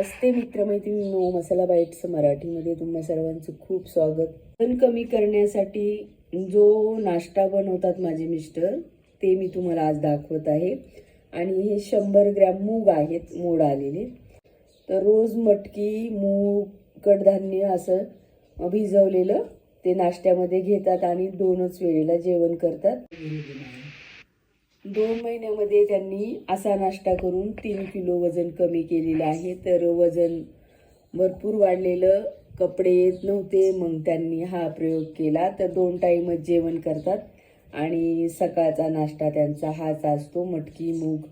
नमस्ते मित्रमैत्रिणींनो मसाला bites मराठीमध्ये तुम्हा सर्वांचं खूप स्वागत. वजन कमी करण्यासाठी जो नाश्ता बनवतात माझे मिस्टर ते मी तुम्हाला आज दाखवत आहे. आणि हे शंभर ग्रॅम मूग आहेत मोड आलेले. तर रोज मटकी मूग कडधान्य असं भिजवलेलं ते नाश्त्यामध्ये घेतात आणि दोनच वेळेला जेवण करतात. दोन महिन्यामध्ये त्यांनी असा नाश्ता करून तीन किलो वजन कमी केलेलं आहे. तर वजन भरपूर वाढलेलं कपडे येत नव्हते मग त्यांनी हा प्रयोग केला. तर दोन टाईमच जेवण करतात आणि सकाळचा नाश्ता त्यांचा हाच असतो. मटकी मूग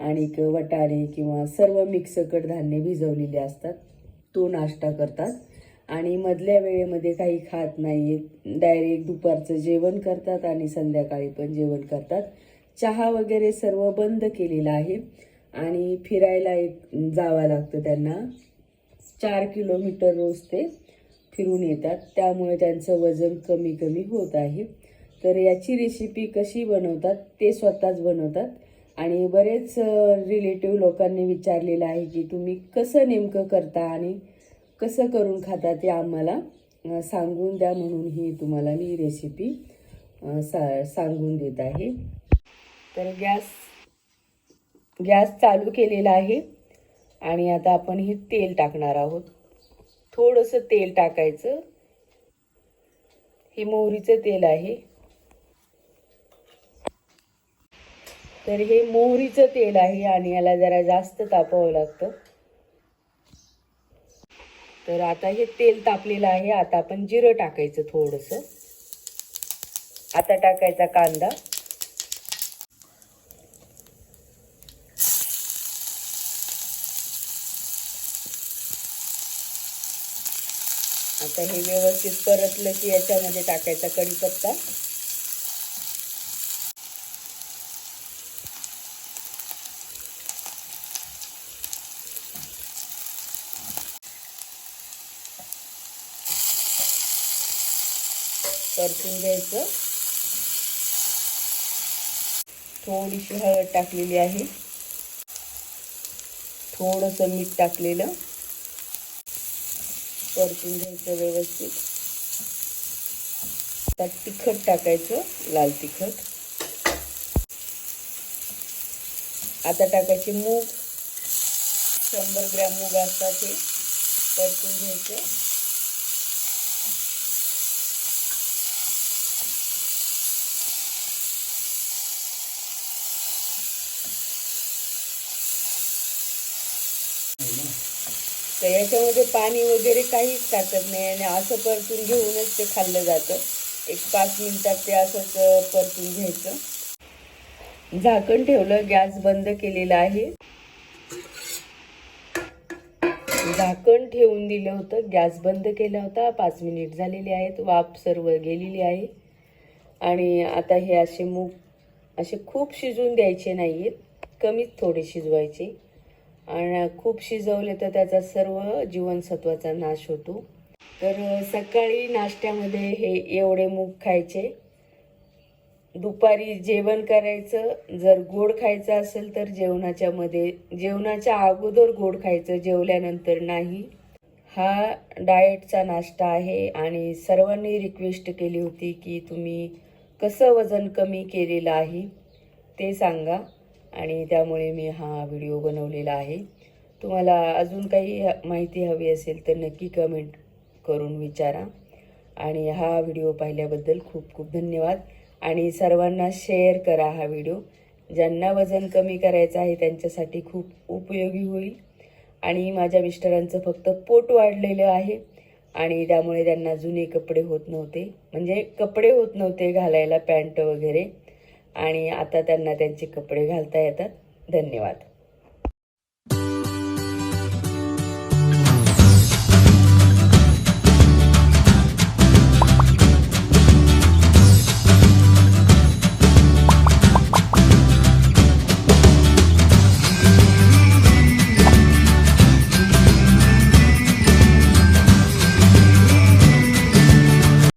आणि वटाणे किंवा सर्व मिक्स कडधान्य भिजवलेले असतात. तो नाश्ता करतात आणि मधल्या वेळेमध्ये काही खात नाही डायरेक्ट दुपारचं जेवण करतात आणि संध्याकाळी पण जेवण करतात. चहा वगैरे सर्व बंद केलेलं आहे. आणि फिरायला एक जावं लागतं त्यांना. चार किलोमीटर रोज ते फिरून येतात. त्यामुळे त्यांचं वजन कमी कमी होत आहे. तर याची रेसिपी कशी बनवतात ते स्वतःच बनवतात. आणि बरेच रिलेटिव्ह लोकांनी विचारलेलं आहे की तुम्ही कसं नेमकं करता आणि कसं करून खाता ते आम्हाला सांगून द्या म्हणून ही तुम्हाला मी रेसिपी सा सांगून देत आहे. तर गॅस गॅस चालू केलेला आहे आणि आता आपण हे तेल टाकणार आहोत. थोडंसं तेल टाकायचं. हे मोहरीचं तेल आहे. तर हे मोहरीचं तेल आहे आणि याला जरा जास्त तापावं लागतं. तर आता हे तेल तापलेलं आहे. आता आपण जिरं टाकायचं थोडंसं. आता टाकायचा कांदा. आता हे व्यवस्थित परतलं की याच्यामध्ये टाकायचा कढीपत्ता. परतून घ्यायचं. थोडीशी हळद टाकलेली आहे. थोडंसं मीठ टाकलेलं. परतून घ्यायचं व्यवस्थित. त्यात तिखट टाकायचं लाल तिखट. आता टाकायचे मूग. शंभर ग्रॅम मूग असतात हे परतून घ्यायचं. तर याच्यामध्ये पाणी वगैरे काहीच टाकत नाही आणि असं परतून घेऊनच ते खाल्लं जातं. एक पाच मिनिटात ते असंच परतून घ्यायचं. झाकण ठेवलं गॅस बंद केलेला आहे. झाकण ठेवून दिलं होतं गॅस बंद केला होता. पाच मिनिट झालेले आहेत वाफ सर्व गेलेली आहे. आणि आता हे असे मूग असे खूप शिजवून द्यायचे नाही आहेत कमीच थोडे शिजवायचे. आणि खूप शिजवले तर त्याचा सर्व जीवनसत्वाचा नाश होतो. तर सकाळी नाश्त्यामध्ये हे एवढे मूग खायचे. दुपारी जेवण करायचं. जर गोड खायचं असेल तर जेवणाच्या मध्ये जेवणाच्या अगोदर गोड खायचं जेवल्यानंतर नाही. हा डाएटचा नाश्ता आहे आणि सर्वांनी रिक्वेस्ट केली होती की तुम्ही कसं वजन कमी केलेलं आहे ते सांगा. आणि त्यामुळे मी हा व्हिडिओ बनवलेला आहे. तुम्हाला अजून काही माहिती हवी असेल तर नक्की कमेंट करून विचारा. आणि हा व्हिडिओ पाहिल्याबद्दल खूप खूप धन्यवाद. आणि सर्वांना शेअर करा हा व्हिडिओ ज्यांना वजन कमी करायचं आहे त्यांच्यासाठी खूप उपयोगी होईल. आणि माझ्या मिस्टरांचं फक्त पोट वाढलेलं आहे. आणि त्यामुळे त्यांना जुने कपडे होत नव्हते. म्हणजे कपडे होत नव्हते घालायला पॅन्ट वगैरे. आणि आता त्यांना त्यांचे कपडे घालता येतात. धन्यवाद.